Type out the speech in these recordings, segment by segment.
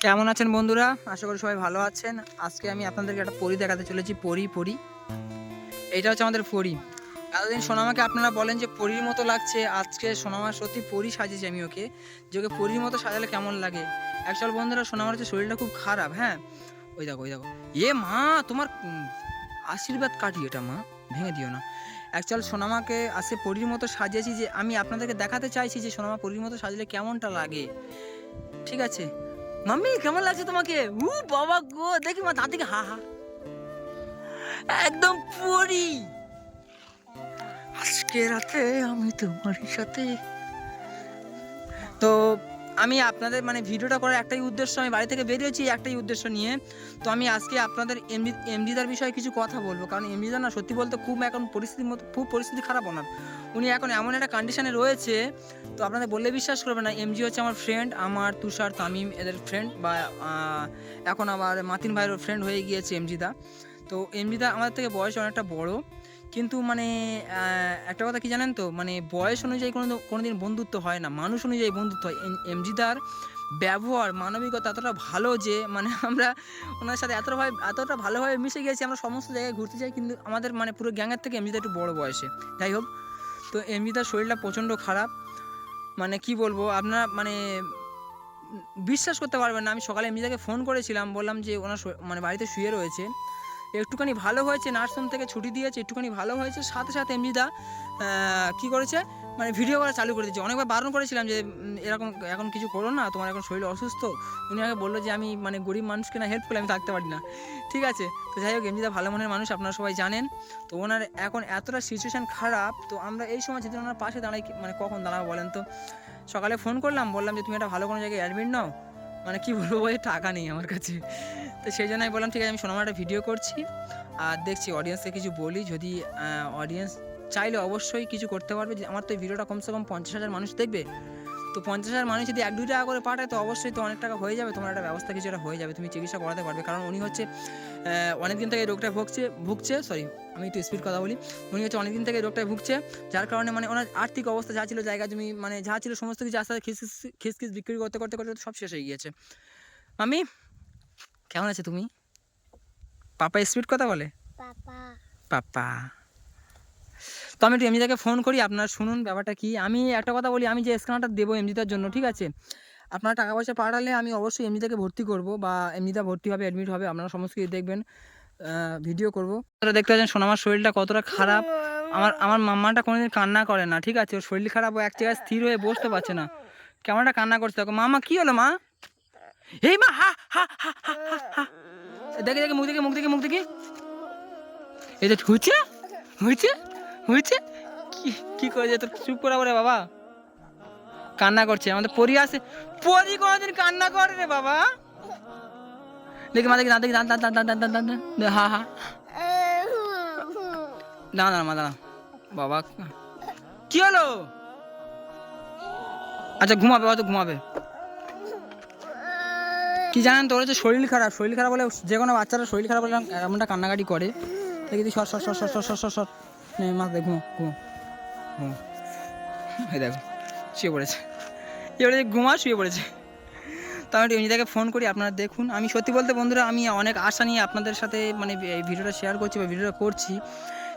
কেমন আছেন বন্ধুরা? আশা করি সবাই ভালো আছেন। আজকে আমি আপনাদেরকে একটা পরি দেখাতে চলেছি, পরি পরি। এটা হচ্ছে আমাদের পরি। এতদিন সোনামাকে আপনারা বলেন যে পরির মতো লাগছে, আজকে সোনামা সত্যি পরি সাজিয়েছি আমি ওকে, যে ওকে পরির মতো সাজালে কেমন লাগে? অ্যাকচুয়াল বন্ধুরা, সোনামার হচ্ছে শরীরটা খুব খারাপ হ্যাঁ? ওই দেখো ওই দেখো। এ মা, তোমার আশীর্বাদ কাটি এটা মা, ভেঙে দিও না। অ্যাকচুয়াল সোনামাকে আজকে পরির মতো সাজিয়েছি যে আমি আপনাদেরকে দেখাতে চাইছি যে সোনামা পরির মতো সাজলে কেমনটা লাগে। ঠিক আছে? মাম্মি, কেমন লাগছে তোমাকে? উ বাবা গো, দেখি মা দাঁতিকে হা হা। একদম পরি। আজকে রাতে আমি তোমার সাথে তো আমি আপনাদের মানে ভিডিওটা করার একটাই উদ্দেশ্য, আমি বাড়ি থেকে বেরিয়েছি একটাই উদ্দেশ্য নিয়ে। তো আমি আজকে আপনাদের এমডি, এমডিদার বিষয়ে কিছু কথা বলব। কারণ এমডিদা না সত্যি বলতে খুব এখন পরিস্থিতির মতো, খুব পরিস্থিতি খারাপ ওনার। উনি এখন এমন একটা কন্ডিশনে রয়েছে, তো আপনাদের বললে বিশ্বাস করবে না এমজি হচ্ছে আমার ফ্রেন্ড আমার তুষার তামিম এদের ফ্রেন্ড বা এখন আমার মাতিন ভাইয়েরও ফ্রেন্ড হয়ে গিয়েছে এমজিদা তো এমজিদা আমাদের থেকে বয়স অনেকটা বড়। কিন্তু মানে একটা কথা কি জানেন তো? মানে বয়স অনুযায়ী কোনো কোনো দিন বন্ধুত্ব হয় না। মানুষ অনুযায়ী বন্ধুত্ব হয়। এম- এমজিদার ব্যবহার, মানবিকতা এতটা ভালো যে মানে আমরা ওনার সাথে এতটা ভাবে, এতটা ভালোভাবে মিশে গেছি, আমরা সমস্ত জায়গায় ঘুরতে যাই, কিন্তু আমাদের মানে পুরো গ্যাংয়ের থেকে এমজিদা একটু বড় বয়সে। যাই হোক, তো এমজিদার শরীরটা প্রচণ্ড খারাপ। মানে কি বলব, আপনারা মানে বিশ্বাস করতে পারবেন না। আমি সকালে এমনিটাকে ফোন করেছিলাম, বললাম যে ওনার মানে বাড়িতে শুয়ে রয়েছে। একটুখানি ভালো হয়েছে, নার্সিং থেকে ছুটি দিয়েছে, একটুখানি ভালো হয়েছে। সাথে সাথে এমনিদা কি করেছে মানে ভিডিও করা চালু করে দিয়েছে। অনেকবার বারণ করেছিলাম যে এরকম, এখন কিছু করো না, তোমার এখন শরীর অসুস্থ। উনি আমাকে বলল যে, আমি মানে গরিব মানুষকে না হেল্প করলে আমি থাকতে পারি না। ঠিক আছে, তো যাই হোক এমনিদা ভালো মনের মানুষ, আপনারা সবাই জানেন। তো ওনার এখন এতটা সিচুয়েশান খারাপ, তো আমরা এই সময় যদি ওনার পাশে দাঁড়াই মানে কখন দাঁড়াবো বলেন তো? সকালে ফোন করলাম, বললাম যে, তুমি একটা ভালো কোনো জায়গায় অ্যাডমিট নাও। মানে কি বলব ভাই টাকা নেই আমার কাছে। তো সেই জন্য আমি বললাম, ঠিক আছে, আমি সোনামার একটা ভিডিও করছি আর দেখছি অডিয়েন্সকে কিছু বলি। যদি অডিয়েন্স চাইলে অবশ্যই কিছু করতে পারবে। আমার তো এই ভিডিওটা কমসে কম পঞ্চাশ হাজার মানুষ দেখবে। তো পঞ্চাশ হাজার মানুষ যদি এক দুই টাকা করে পাঠায় তো অবশ্যই তো অনেক টাকা হয়ে যাবে। তোমার একটা ব্যবস্থা কিছু একটা হয়ে যাবে। তুমি চিকিৎসা করাতে পারবে। কারণ উনি হচ্ছে অনেক দিন থেকে এই রোগটা ভুগছে ভুগছে সরি আমি একটু স্পিড কথা বলি। উনি হচ্ছে অনেক দিন থেকে এই রোগটায় ভুগছে যার কারণে মানে ওনার আর্থিক অবস্থা যা ছিল জায়গা জমি মানে যা ছিল সমস্ত কিছু আস্তে আস্তে খিস খিস- খিস খিস বিক্রি করতে করতে করতে সব শেষ হয়ে গিয়েছে। আমি কেমন আছে তুমি? পাপা স্পিড কথা বলে? পাপা। পাপা। তো আমি একটু এমনিদাকে ফোন করি আপনারা শুনুন ব্যাপারটা কি। আমি একটা কথা বলি আমি যে স্ক্যানারটা দেবো এমনিদার জন্য ঠিক আছে? আপনারা টাকা পয়সা পাঠালে আমি অবশ্যই এমনিদাকে ভর্তি করব বা এমনিদা ভর্তি হবে অ্যাডমিট হবে আপনারা সমস্ত কিছু দেখবেন ভিডিও করব। আপনারা দেখতে পাচ্ছেন শোন আমার শরীরটা কতটা খারাপ। আমার আমার মাম্মাটা কোনোদিন কান্না করে না ঠিক আছে? ওর শরীর খারাপ ও এক জায়গায় স্থির হয়ে বসতে পারছে না। কেমন একটা কান্না করছে দেখো। মামা কী হলো মা? এই মা হা হা হা হা হা, দেখে দেখে মুখ দেখে মুখ দেখে মুখ দেখে। এই যে হয়েছে হয়েছে? কি করেছে তোর চুপ করা রে বাবা। কান্না করছে, আমাদের পরি আছে। পরি কোনোদিন কান্না করে রে বাবা। দেখি মা, দেখি না দেখি দাঁত দাঁত দাঁত দাঁত দাঁত দাঁত হা হা। দাঁড়া না মা, দাঁড়া। বাবা, কি হলো? আচ্ছা ঘুমাবে, হয়তো ঘুমাবে। কি জানেন তোর হচ্ছে শরীর খারাপ শরীর খারাপ হলে যে কোনো বাচ্চারা শরীর খারাপ হলে এমনটা কান্নাকাটি করে। দেখি সর সর সর সর সর সর সর। সর নে মা দেখ ঘুমো ঘুমো। দেখো, শুয়ে পড়েছে। এবারে ঘুমা শুয়ে পড়েছে। তো আমি এমনিটাকে ফোন করি, আপনারা দেখুন। আমি সত্যি বলতে বন্ধুরা, আমি অনেক আশা নিয়ে আপনাদের সাথে মানে এই ভিডিওটা শেয়ার করছি বা ভিডিওটা করছি।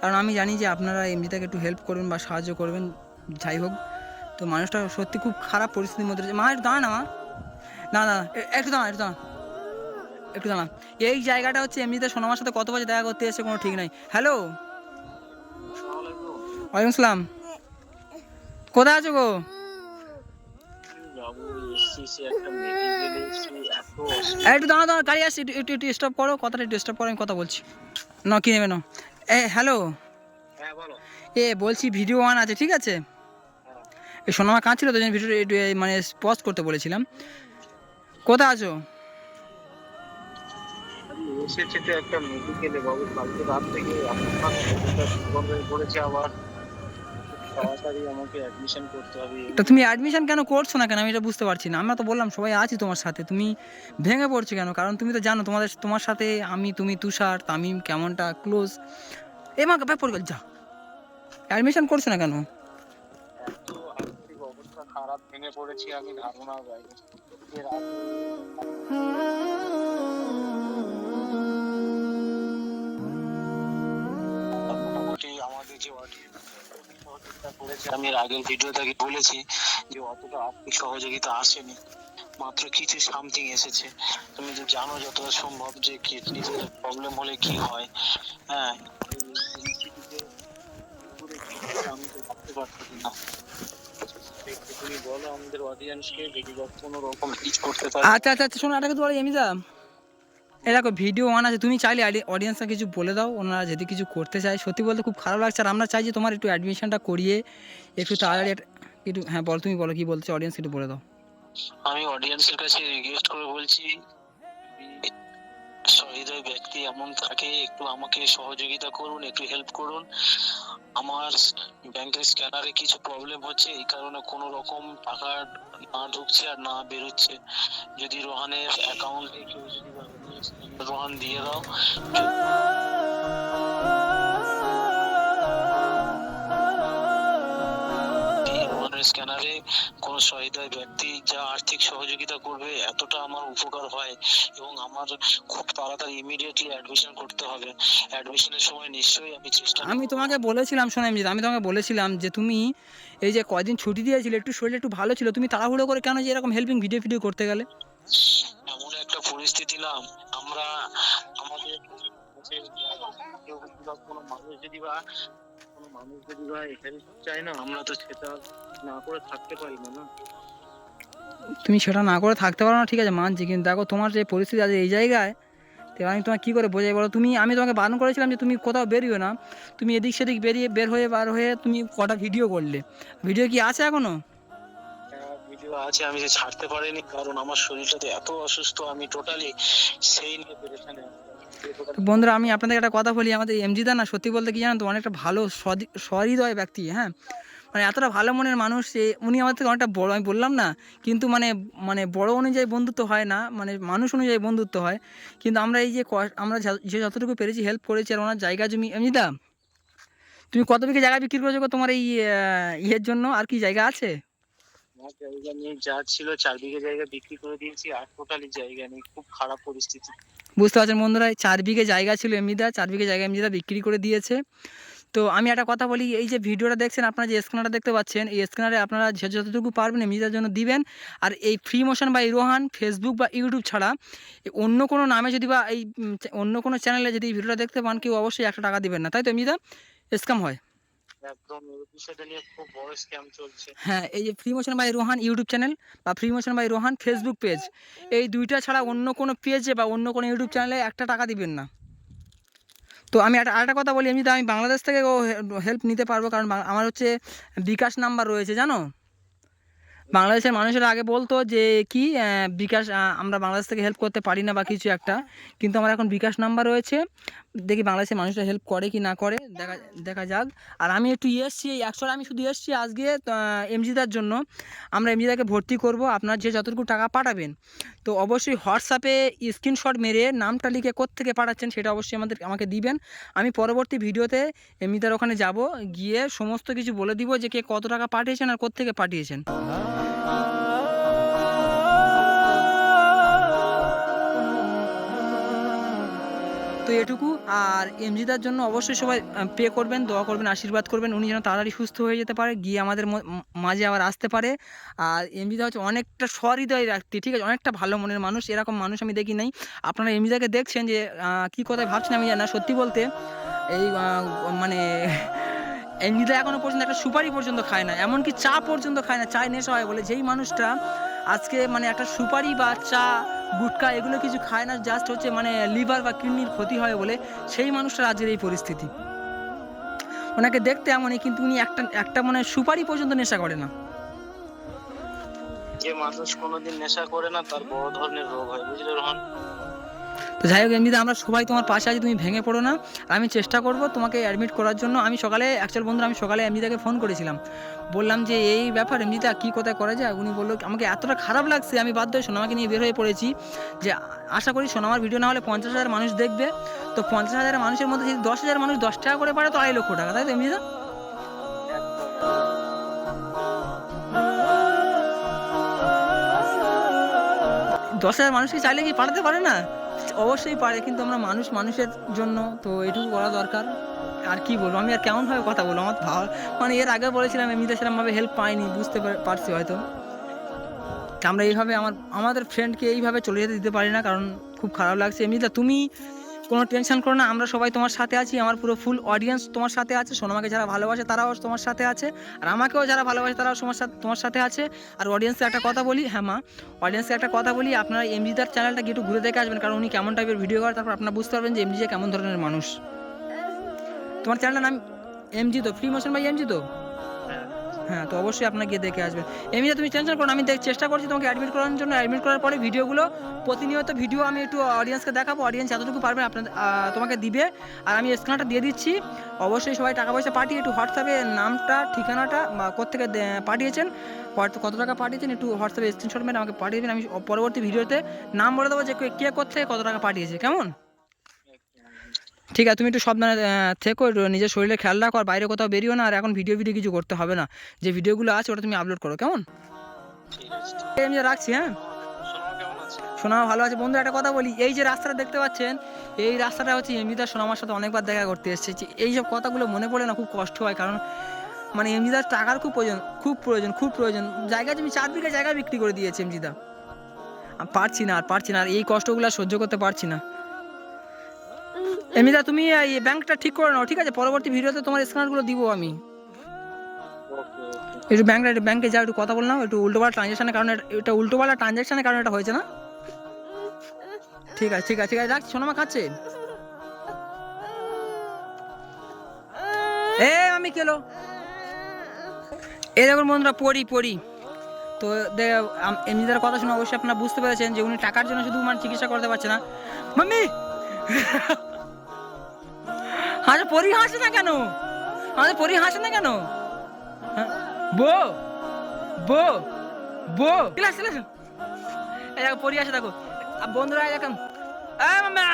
কারণ আমি জানি যে আপনারা এমনি এমনিটাকে একটু হেল্প করবেন বা সাহায্য করবেন। যাই হোক, তো মানুষটা সত্যি খুব খারাপ পরিস্থিতির মধ্যে। মা, একটু দাঁড়া না না না একটু দাঁড়া একটু দাঁড়া একটু দাঁড়া এই জায়গাটা হচ্ছে এমনিতে সোনামার সাথে কত বছর দেখা করতে এসে কোনো ঠিক নাই। হ্যালো ওয়ালাইকুম আসসালাম কোথায় আছো গো? একটা দাঁড়া দাঁড়া গাড়ি আসছি একটু একটু স্টপ করো কথাটা একটু স্টপ করো আমি কথা বলছি। ন কি নেবে না? এ হ্যালো হ্যাঁ এ বলছি ভিডিও ওয়ান আছে ঠিক আছে? এই সোনামা কাঁদছিল তো ভিডিও একটু মানে পজ করতে বলেছিলাম। কোথায় আছো? এসেছি তো একটা মেডিকেলে বাবু কালকে রাত থেকে আপনার পড়েছে আবার। তাড়াতাড়ি আমাকে অ্যাডমিশন করতে হবে। তো তুমি অ্যাডমিশন কেন করছ না কেন? আমি এটা বুঝতে পারছি না। আমরা তো বললাম সবাই আছি তোমার সাথে। তুমি ভেঙে পড়ছো কেন? কারণ তুমি তো জানো তোমাদের তোমার সাথে আমি তুমি তুষার তামিম কেমনটা ক্লোজ এ মা ব্যাপার যা। অ্যাডমিশন করছ না কেন? খারাপ ভেঙে পড়েছি আমি ধারণার বাইরে আমি আগের ভিডিও থেকে বলেছি যে অতটা আর্থিক সহযোগিতা আসেনি। মাত্র কিছু সামথিং এসেছে। তুমি তো জানো যতটা সম্ভব যে কিডনিতে প্রবলেম হলে কি হয়। হ্যাঁ আমি তো ভাবতে পারছি না তুমি বলো আমাদের অডিয়েন্সকে যদি কোনো রকম কিছু করতে পারে। আচ্ছা আচ্ছা আচ্ছা শোনো একটা কথা বলো এমিদা এ দেখো ভিডিও অন আছে। তুমি চাইলে অডিয়েন্সকে কিছু বলে দাও। ওনারা যদি কিছু করতে চায়। সত্যি বলতে খুব খারাপ লাগছে। আর আমরা চাই যে তোমার একটু অ্যাডমিশনটা করিয়ে একটু তাড়াতাড়ি একটু হ্যাঁ বল, তুমি বলো কি বলছো অডিয়েন্স একটু বলে দাও। আমি অডিয়েন্সের কাছে রিকোয়েস্ট করে বলছি, সহৃদয় ব্যক্তি এমন থাকে, একটু আমাকে সহযোগিতা করুন, একটু হেল্প করুন। আমার ব্যাংকের স্ক্যানারে কিছু প্রবলেম হচ্ছে, এই কারণে কোনো রকম টাকা না ঢুকছে আর না বেরোচ্ছে। যদি রোহানের অ্যাকাউন্টে কেউ যদি রোহান দিয়ে দাও। স্ক্যানারে কোনো সহৃদয় ব্যক্তি যা আর্থিক সহযোগিতা করবে এতটা আমার উপকার হয় এবং আমার খুব তাড়াতাড়ি ইমিডিয়েটলি অ্যাডমিশন করতে হবে। অ্যাডমিশনের সময় নিশ্চয়ই আমি চেষ্টা আমি তোমাকে বলেছিলাম শোনো এমজিৎ আমি তোমাকে বলেছিলাম যে তুমি এই যে কয়দিন ছুটি দিয়েছিলে একটু শরীর একটু ভালো ছিল তুমি তাড়াহুড়ো করে কেন যে এরকম হেল্পিং ভিডিও ভিডিও করতে গেলে? একটা পরিস্থিতি না আমরা আমাদের কোনো মানুষ যদি বা কোনো মানুষ যদি বা হেল্প চায় না, আমরা তো সেটা না করে থাকতে পারি না না। তুমি সেটা না করে থাকতে পারো না, ঠিক আছে, মানছি। কিন্তু দেখো, তোমার যে পরিস্থিতি আছে এই জায়গায়, তো আমি তোমার কী করে বোঝাই বলো? তুমি, আমি তোমাকে বারণ করেছিলাম যে তুমি কোথাও বেরিও না। তুমি এদিক সেদিক বেরিয়ে, বের হয়ে, বার হয়ে তুমি কটা ভিডিও করলে। ভিডিও কি আছে এখনও? ভিডিও আছে, আমি যে ছাড়তে পারিনি, কারণ আমার শরীরটা এত অসুস্থ, আমি টোটালি সেই নিয়ে পেরেশানে তো বন্ধুরা, আমি আপনাদের একটা কথা বলি, আমাদের এমজিদা না, সত্যি বলতে কি জানেন তো, অনেকটা ভালো সহৃদয় ব্যক্তি হ্যাঁ? মানে এতটা ভালো মনের মানুষ সে উনি আমার থেকে অনেকটা বড়, আমি বললাম না, কিন্তু মানে মানে বড় অনুযায়ী বন্ধুত্ব হয় না মানে মানুষ অনুযায়ী বন্ধুত্ব হয়। কিন্তু আমরা এই যে আমরা যে যতটুকু পেরেছি হেল্প করেছি আর ওনার জায়গা জমি এমনিদা তুমি কত বিঘে জায়গা বিক্রি করেছ তোমার এই ইয়ের জন্য? আর কি জায়গা আছে? আমার চার বিঘে জায়গা বিক্রি করে দিয়েছি, আর জায়গা নেই, খুব খারাপ পরিস্থিতি। বুঝতে পারছেন বন্ধুরা চার বিঘে জায়গা ছিল এমনিদা চার বিঘে জায়গা এমনিদা বিক্রি করে দিয়েছে। তো আমি একটা কথা বলি, এই যে ভিডিওটা দেখছেন, আপনারা যে স্ক্যানারটা দেখতে পাচ্ছেন, এই স্ক্যানারে আপনারা যতটুকু পারবেন এমনিদার জন্য দিবেন। আর এই ফ্রি মোশন বা ইরোহান ফেসবুক বা ইউটিউব ছাড়া অন্য কোনো নামে যদি বা এই অন্য কোনো চ্যানেলে যদি ভিডিওটা দেখতে পান, কেউ অবশ্যই একটা টাকা দিবেন না। তাই তো এমনিদা স্ক্যাম হয়। হ্যাঁ এই যে free motion by Rohan YouTube channel বা free motion by Rohan Facebook page এই দুইটা ছাড়া অন্য কোনো পেজে বা অন্য কোনো ইউটিউব চ্যানেলে একটা টাকা দিবেন না। তো আমি একটা, আরেকটা কথা বলি এমনিতে আমি বাংলাদেশ থেকে হেল্প নিতে পারব, কারণ আমার হচ্ছে বিকাশ নাম্বার রয়েছে, জানো? বাংলাদেশের মানুষেরা আগে বলতো যে কি বিকাশ আমরা বাংলাদেশ থেকে হেল্প করতে পারি না বা কিছু একটা। কিন্তু আমার এখন বিকাশ নাম্বার রয়েছে। দেখি বাংলাদেশের মানুষরা হেল্প করে কি না করে, দেখা দেখা যাক। আর আমি একটু এসছি এই একশোটা আমি শুধু এসছি আজকে এমজিদার জন্য। আমরা এমজিদাকে ভর্তি করব। আপনার যে যতটুকু টাকা পাঠাবেন, তো অবশ্যই হোয়াটসঅ্যাপে স্ক্রিনশট মেরে নামটা লিখে থেকে পাঠাচ্ছেন সেটা অবশ্যই আমাদের, আমাকে দিবেন। আমি পরবর্তী ভিডিওতে এমনিতার ওখানে যাব। গিয়ে সমস্ত কিছু বলে দিব যে কে কত টাকা পাঠিয়েছেন আর থেকে পাঠিয়েছেন। তো এটুকু। আর এমজিদার জন্য অবশ্যই সবাই পে করবেন, দোয়া করবেন, আশীর্বাদ করবেন। উনি যেন তাড়াতাড়ি সুস্থ হয়ে যেতে পারে, গিয়ে আমাদের মাঝে আবার আসতে পারে। আর এমজিদা হচ্ছে অনেকটা সহৃদয় রাখতে ঠিক আছে? অনেকটা ভালো মনের মানুষ, এরকম মানুষ আমি দেখি নাই। আপনারা এমজিদাকে দেখছেন যে কী কথায় ভাবছেন আমি জানি না, সত্যি বলতে। এই মানে এমনিতে এখনও পর্যন্ত একটা সুপারি পর্যন্ত খায় না, এমনকি চা পর্যন্ত খায় না চায় নেশা হয় বলে, যেই মানুষটা আজকে মানে একটা সুপারি বা চা, গুটকা এগুলো কিছু খায় না জাস্ট হচ্ছে মানে লিভার বা কিডনির ক্ষতি হয় বলে, সেই মানুষটার আজকের এই পরিস্থিতি। ওনাকে দেখতে এমনই, কিন্তু উনি একটা একটা মানে সুপারি পর্যন্ত নেশা করে না। যে মানুষ কোনোদিন নেশা করে না, তার বড় ধরনের রোগ হয়, বুঝলে রোহন? তো যাই হোক, এমনিতে আমরা সবাই তোমার পাশে আছি, তুমি ভেঙে পড়ো না। আমি চেষ্টা করব তোমাকে অ্যাডমিট করার জন্য। আমি সকালে অ্যাকচুয়াল বন্ধুরা আমি সকালে এমনিতাকে ফোন করেছিলাম। বললাম যে, এই ব্যাপার, এমনিতা কী কোথায় করা যায়? উনি বলল, আমাকে এতটা খারাপ লাগছে, আমি বাধ্য হয়ে সোনামাকে নিয়ে বের হয়ে পড়েছি। যে, আশা করি সোনামার ভিডিও না হলে পঞ্চাশ হাজার মানুষ দেখবে। তো পঞ্চাশ হাজার মানুষের মধ্যে যদি দশ হাজার মানুষ দশ টাকা করে পারে তো আড়াই লক্ষ টাকা, তাই তো এমনিতা? দশ হাজার মানুষকে চাইলে কি পাঠাতে পারে না? অবশ্যই পারে, কিন্তু আমরা মানুষ মানুষের জন্য, তো এটুকু করা দরকার। আর কি বলব, আমি আর কেমনভাবে কথা বলব? আমার ভালো মানে এর আগে বলেছিলাম, এমনিতে সেরকমভাবে হেল্প পাইনি, বুঝতে পারছি হয়তো। আমরা এইভাবে আমার, আমাদের ফ্রেন্ডকে এইভাবে চলে যেতে দিতে পারি না, কারণ খুব খারাপ লাগছে। এমনিতে তুমি কোনো টেনশন করো না, আমরা সবাই তোমার সাথে আছি, আমার পুরো ফুল অডিয়েন্স তোমার সাথে আছে, সোনামাকে যারা ভালোবাসে তারাও তোমার সাথে আছে, আর আমাকেও যারা ভালোবাসে তারাও তোমার সাথে তোমার সাথে আছে। আর অডিয়েন্সে একটা কথা বলি হ্যাঁ মা অডিয়েন্সে একটা কথা বলি, আপনারা এমজিদার চ্যানেলটা একটু ঘুরে দেখে আসবেন, কারণ উনি কেমন টাইপের ভিডিও করে, তারপর আপনারা বুঝতে পারবেন যে এমজি কেমন ধরনের মানুষ। তোমার চ্যানেলটার নাম এমজি তো ফ্রি মোশন বাই এমজি তো? হ্যাঁ তো অবশ্যই আপনাকে গিয়ে দেখে আসবেন এমনিতে তুমি টেনশন করো আমি চেষ্টা করছি তোমাকে অ্যাডমিট করার জন্য। অ্যাডমিট করার পরে ভিডিওগুলো প্রতিনিয়ত ভিডিও আমি একটু অডিয়েন্সকে দেখাবো। অডিয়েন্স যতটুকু পারবে আপনার তোমাকে দিবে। আর আমি স্ক্যানারটা দিয়ে দিচ্ছি। অবশ্যই সবাই টাকা পয়সা পাঠিয়ে একটু হোয়াটসঅ্যাপে নামটা, ঠিকানাটা, বা কোথেকে পাঠিয়েছেন কত- টাকা পাঠিয়েছেন, একটু হোয়াটসঅ্যাপে স্ক্রিনশট মেরে আমাকে পাঠিয়ে দিন আমি পরবর্তী ভিডিওতে নাম বলে দেবো যে কে- কে কোথেকে কত টাকা পাঠিয়েছে। কেমন? ঠিক আছে, তুমি একটু সাবধানে থেকো নিজের শরীরে খেয়াল রাখো, আর বাইরে কোথাও বেরিও না, আর এখন ভিডিও ভিডিও কিছু করতে হবে না। যে ভিডিওগুলো আছে, ওটা তুমি আপলোড করো, কেমন? এই আমি রাখছি হ্যাঁ? সোনামা ভালো আছে। বন্ধু, একটা কথা বলি, এই যে রাস্তাটা দেখতে পাচ্ছেন, এই রাস্তাটা হচ্ছে এমনিদার সোনামার সাথে অনেকবার দেখা করতে এসেছি। এইসব কথাগুলো মনে পড়ে না খুব কষ্ট হয়, কারণ মানে এমজিদার টাকার খুব প্রয়োজন খুব প্রয়োজন খুব প্রয়োজন। জায়গা আমি চার বিঘা জায়গা বিক্রি করে দিয়েছি এমজিদা। পারছি না, আর পারছি না, আর এই কষ্টগুলো সহ্য করতে পারছি না। এমনিদা তুমি এই ব্যাংকটা ঠিক করে নাও ঠিক আছে? পরবর্তী ভিডিওতে তোমার স্ক্যানারগুলো দিব আমি। একটু ব্যাংকটা ব্যাংকে যাও একটু কথা বল নাও একটু উল্টোপাল্টা ট্রানজ্যাকশনের কারণে এটা উল্টোপাল্টা ট্রানজ্যাকশনের কারণে এটা হয়েছে না? ঠিক আছে ঠিক আছে ঠিক আছে রাখছি সোনামা খাচ্ছে। এ আমি কেলো এই দেখুন বন্ধুরা পড়ি পড়ি তো এমনিদের কথা শুনে অবশ্যই আপনারা বুঝতে পেরেছেন যে উনি টাকার জন্য শুধু মানে চিকিৎসা করতে পারছে না। মাম্মি! আচ্ছা পরি হাসে না কেন? আচ্ছা পরি হাসে না কেন? বো বো বো ক্লাস ক্লাস এই দেখো পরি হাসে দেখো। বন্ধুরা এই মাম্মা!